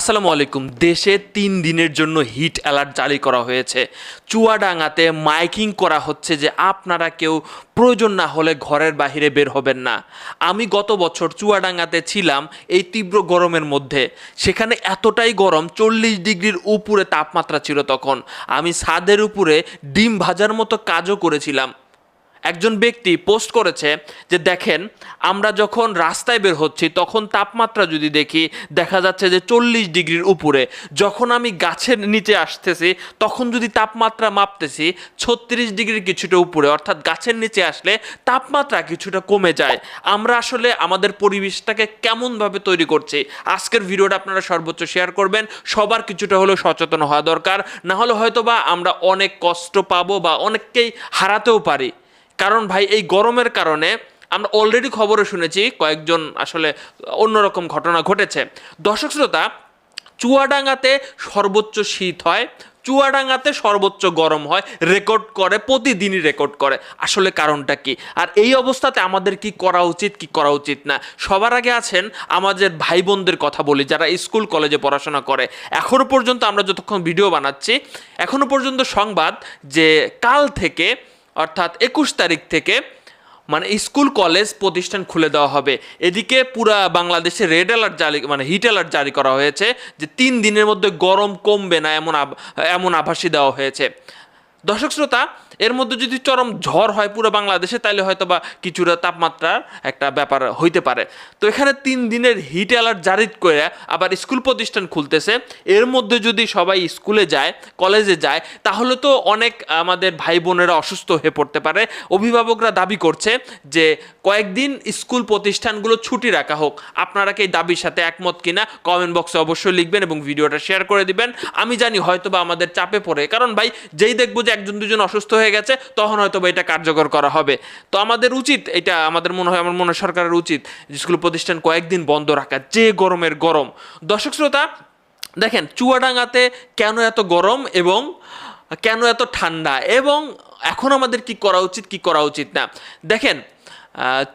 আসসালামু আলাইকুম। দেশে তিন দিনের জন্য হিট অ্যালার্ট জারি করা হয়েছে। চুয়াডাঙ্গাতে মাইকিং করা হচ্ছে যে আপনারা কেউ প্রয়োজন না হলে ঘরের বাইরে বের হবেন না। আমি গত বছর চুয়াডাঙ্গাতে ছিলাম এই তীব্র গরমের মধ্যে। সেখানে এতটাই গরম, চল্লিশ ডিগ্রির উপরে তাপমাত্রা ছিল তখন। আমি ছাদের উপরে ডিম ভাজার মতো কাজও করেছিলাম। একজন ব্যক্তি পোস্ট করেছে যে দেখেন, আমরা যখন রাস্তায় বের হচ্ছি, তখন তাপমাত্রা যদি দেখি, দেখা যাচ্ছে যে চল্লিশ ডিগ্রির উপরে। যখন আমি গাছের নিচে আসতেছি, তখন যদি তাপমাত্রা মাপতেছি, ছত্রিশ ডিগ্রির কিছুটা উপরে, অর্থাৎ গাছের নিচে আসলে তাপমাত্রা কিছুটা কমে যায়। আমরা আসলে আমাদের পরিবেশটাকে কেমনভাবে তৈরি করছি? আজকের ভিডিওটা আপনারা সর্বোচ্চ শেয়ার করবেন। সবার কিছুটা হলেও সচেতন হওয়া দরকার। না হলে হয়তো বা আমরা অনেক কষ্ট পাবো বা অনেককেই হারাতেও পারি। কারণ ভাই, এই গরমের কারণে আমরা অলরেডি খবরে শুনেছি কয়েকজন আসলে অন্যরকম ঘটনা ঘটেছে। দর্শক শ্রোতা, চুয়াডাঙ্গাতে সর্বোচ্চ শীত হয়, চুয়াডাঙ্গাতে সর্বোচ্চ গরম হয় রেকর্ড করে, প্রতিদিনই রেকর্ড করে। আসলে কারণটা কি? আর এই অবস্থাতে আমাদের কি করা উচিত, কি করা উচিত না? সবার আগে আছেন আমাদের ভাই বোনদের কথা বলি, যারা স্কুল, কলেজে পড়াশোনা করে। এখনও পর্যন্ত আমরা যতক্ষণ ভিডিও বানাচ্ছি, এখনও পর্যন্ত সংবাদ যে কাল থেকে অর্থাৎ একুশ তারিখ থেকে মানে স্কুল, কলেজ প্রতিষ্ঠান খুলে দেওয়া হবে। এদিকে পুরা বাংলাদেশে রেড অ্যালার্ট জারি মানে হিট অ্যালার্ট জারি করা হয়েছে যে তিন দিনের মধ্যে গরম কমবে না, এমন এমন আভাসই দেওয়া হয়েছে। দর্শক শ্রোতা এর মধ্যে যদি চরম ঝড় হয় পুরো বাংলাদেশে তাহলে হয়তো বা কিছুটা তাপমাত্রার একটা ব্যাপার হইতে পারে। তো এখানে তিন দিনের হিট অ্যালার্ট জারি করে আবার স্কুল প্রতিষ্ঠান খুলতেছে। এর মধ্যে যদি সবাই স্কুলে যায় কলেজে যায়, তাহলে তো অনেক আমাদের ভাই বোনেরা অসুস্থ হয়ে পড়তে পারে। অভিভাবকরা দাবি করছে যে কয়েকদিন স্কুল প্রতিষ্ঠানগুলো ছুটি রাখা হোক। আপনারা কি দাবির সাথে একমত কিনা কমেন্ট বক্সে অবশ্যই লিখবেন এবং ভিডিওটা শেয়ার করে দিবেন। আমি জানি হয়তো বা আমাদের চাপে পড়ে। কারণ ভাই, যেই দেখব যে একজন দুজন অসুস্থ হয়ে গেছে, তখন হয়তো বা এটা কার্যকর করা হবে। তো আমাদের উচিত, এটা আমাদের মনে হয়, আমার মনে হয় সরকারের উচিত স্কুল প্রতিষ্ঠান কয়েকদিন বন্ধ রাখা, যে গরমের গরম। দর্শক শ্রোতা, দেখেন, চুয়াডাঙ্গাতে কেন এত গরম এবং কেন এত ঠান্ডা? এবং এখন আমাদের কি করা উচিত, কি করা উচিত না? দেখেন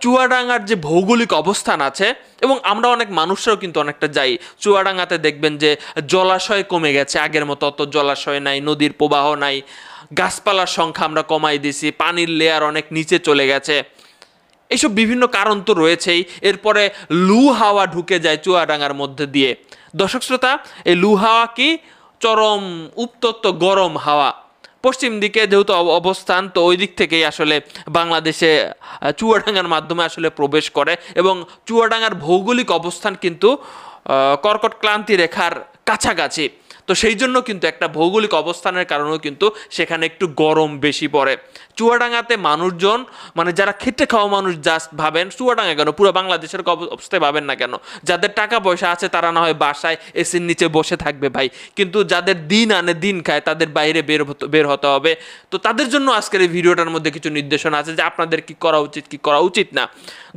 চুয়াডাঙ্গার যে ভৌগোলিক অবস্থান আছে, এবং আমরা অনেক মানুষরাও কিন্তু অনেকটা যাই। চুয়াডাঙ্গাতে দেখবেন যে জলাশয় কমে গেছে আগের মতো, অত জলাশয় নাই, নদীর প্রবাহ নাই। গাছপালার সংখ্যা আমরা কমাই দিছি, পানির লেয়ার অনেক নিচে চলে গেছে। এইসব বিভিন্ন কারণ তো রয়েছেই। এরপরে লু হাওয়া ঢুকে যায় চুয়াডাঙ্গার মধ্যে দিয়ে। দর্শক শ্রোতা, এই লু হাওয়া কি? চরম, উত্তপ্ত, গরম হাওয়া। পশ্চিম দিকে যেহেতু অব- অবস্থান, তো ওই দিক থেকেই আসলে বাংলাদেশে চুয়াডাঙ্গার মাধ্যমে আসলে প্রবেশ করে এবং চুয়াডাঙ্গার ভৌগোলিক অবস্থান কিন্তু কর্কট ক্লান্তি রেখার কাছাকাছি। তো সেই জন্য কিন্তু একটা ভৌগোলিক অবস্থানের কারণেও কিন্তু সেখানে একটু গরম বেশি পড়ে। চুয়াডাঙ্গাতে মানুষজন মানে যারা খেটে খাওয়া মানুষ জাস্ট ভাবেন, চুয়াডাঙ্গা কেন? পুরো বাংলাদেশের অবস্থায় ভাবেন না কেন? যাদের টাকা পয়সা আছে তারা না হয় বাসায় এসির নিচে বসে থাকবে ভাই। কিন্তু যাদের দিন আনে দিন খায়, তাদের বাইরে বের বের হতে হবে। তো তাদের জন্য আজকের এই ভিডিওটার মধ্যে কিছু নির্দেশনা আছে যে আপনাদের কি করা উচিত, কি করা উচিত না।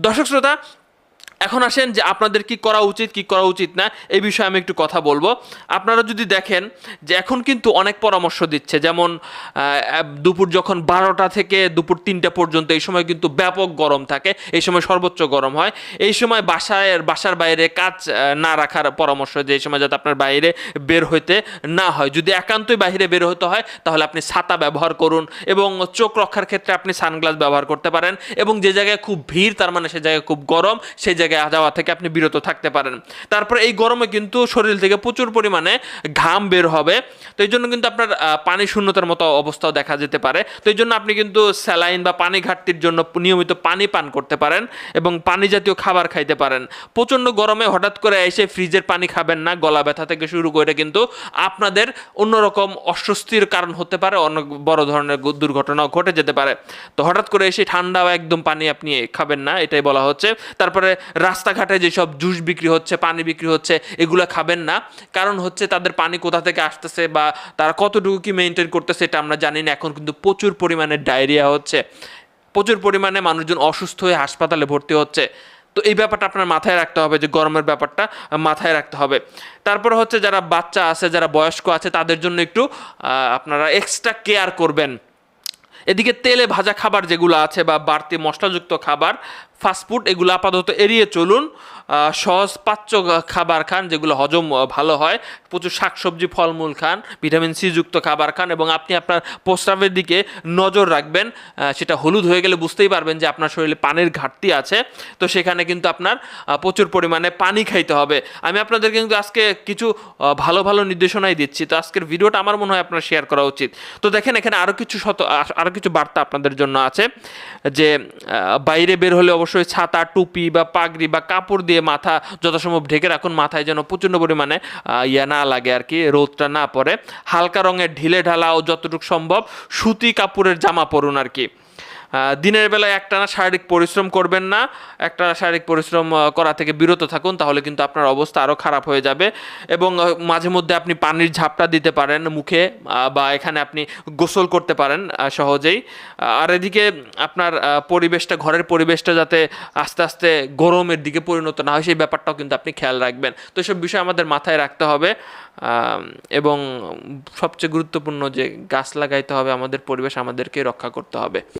দর্শক শ্রোতা এখন আসেন যে আপনাদের কি করা উচিত, কি করা উচিত না, এই বিষয়ে আমি একটু কথা বলব। আপনারা যদি দেখেন যে এখন কিন্তু অনেক পরামর্শ দিচ্ছে, যেমন দুপুর যখন বারোটা থেকে দুপুর তিনটা পর্যন্ত এই সময় কিন্তু ব্যাপক গরম থাকে, এই সময় সর্বোচ্চ গরম হয়। এই সময় বাসায়, বাসার বাইরে কাজ না রাখার পরামর্শ যে এই সময় যাতে আপনার বাইরে বের হইতে না হয়। যদি একান্তই বাইরে বের হতে হয়, তাহলে আপনি ছাতা ব্যবহার করুন এবং চোখ রক্ষার ক্ষেত্রে আপনি সানগ্লাস ব্যবহার করতে পারেন এবং যে জায়গায় খুব ভিড়, তার মানে সে জায়গায় খুব গরম, সেই জায়গায় যাওয়া থেকে আপনি বিরত থাকতে পারেন। তারপরে এই গরমে কিন্তু শরীর থেকে প্রচুর পরিমাণে ঘাম বের হবে। তো এই জন্য কিন্তু আপনার পানি শূন্যতার মতো অবস্থাও দেখা যেতে পারে। তো এই জন্য আপনি কিন্তু স্যালাইন বা পানি ঘাটতির জন্য নিয়মিত পানি পান করতে পারেন এবং পানি জাতীয় খাবার খাইতে পারেন। প্রচণ্ড গরমে হঠাৎ করে এসে ফ্রিজের পানি খাবেন না, গলা ব্যথা থেকে শুরু করে কিন্তু আপনাদের অন্যরকম অস্বস্তির কারণ হতে পারে, অনেক বড় ধরনের দুর্ঘটনাও ঘটে যেতে পারে। তো হঠাৎ করে এসে ঠান্ডা একদম পানি আপনি খাবেন না, এটাই বলা হচ্ছে। তারপরে রাস্তাঘাটে যেসব জুস বিক্রি হচ্ছে, পানি বিক্রি হচ্ছে, এগুলো খাবেন না। কারণ হচ্ছে তাদের পানি কোথা থেকে আসতেছে বা তারা কতটুকু কি মেনটেন করতেছে এটা আমরা জানি না। এখন কিন্তু প্রচুর পরিমাণে ডায়রিয়া হচ্ছে। প্রচুর পরিমাণে মানুষজন অসুস্থ হয়ে হাসপাতালে ভর্তি হচ্ছে। তো এই ব্যাপারটা আপনার মাথায় রাখতে হবে যে গরমের ব্যাপারটা মাথায় রাখতে হবে। তারপর হচ্ছে যারা বাচ্চা আছে, যারা বয়স্ক আছে, তাদের জন্য একটু আপনারা এক্সট্রা কেয়ার করবেন। এদিকে তেলে ভাজা খাবার যেগুলো আছে বা বাড়তি মশলাযুক্ত খাবার ফাস্টফুড এগুলো আপাতত এড়িয়ে চলুন। আহ, সহজ পাচ্য খাবার খান যেগুলো হজম ভালো হয়। প্রচুর শাকসবজি ফলমূল খান ভিটামিন সি যুক্ত খাবার খান এবং আপনি আপনার প্রস্রাবের দিকে নজর রাখবেন। সেটা হলুদ হয়ে গেলে বুঝতেই পারবেন যে আপনার শরীরে পানির ঘাটতি আছে। তো সেখানে কিন্তু আপনার প্রচুর পরিমাণে পানি খাইতে হবে। আমি আপনাদের কিন্তু আজকে কিছু ভালো ভালো নির্দেশনাই দিচ্ছি। তো আজকের ভিডিওটা আমার মনে হয় আপনার শেয়ার করা উচিত। তো দেখেন এখানে আরও কিছু শত আরও কিছু বার্তা আপনাদের জন্য আছে। যে বাইরে বের হলে অবশ্যই ছাতা টুপি বা পাগড়ি বা কাপড় দিয়ে মাথা যথাসম্ভব ঢেকে রাখুন, মাথায় যেন প্রচণ্ড পরিমাণে ইয়া না লাগে আর কি, রোদটা না পড়ে। হালকা রঙের ঢিলে ঢালা ও যতটুকু সম্ভব। সুতি কাপড়ের জামা পরুন আর কি। দিনের বেলায় একটানা শারীরিক পরিশ্রম করবেন না একটা শারীরিক পরিশ্রম করা থেকে বিরত থাকুন, তাহলে কিন্তু আপনার অবস্থা আরও খারাপ হয়ে যাবে। এবং মাঝে মধ্যে আপনি পানির ঝাপটা দিতে পারেন মুখে বা এখানে আপনি গোসল করতে পারেন সহজেই। আর এদিকে আপনার পরিবেশটা, ঘরের পরিবেশটা যাতে আস্তে আস্তে গরমের দিকে পরিণত না হয়, সেই ব্যাপারটাও কিন্তু আপনি খেয়াল রাখবেন। তো এসব বিষয় আমাদের মাথায় রাখতে হবে। এবং সবচেয়ে গুরুত্বপূর্ণ যে গাছ লাগাইতে হবে, আমাদের পরিবেশ আমাদেরকে রক্ষা করতে হবে।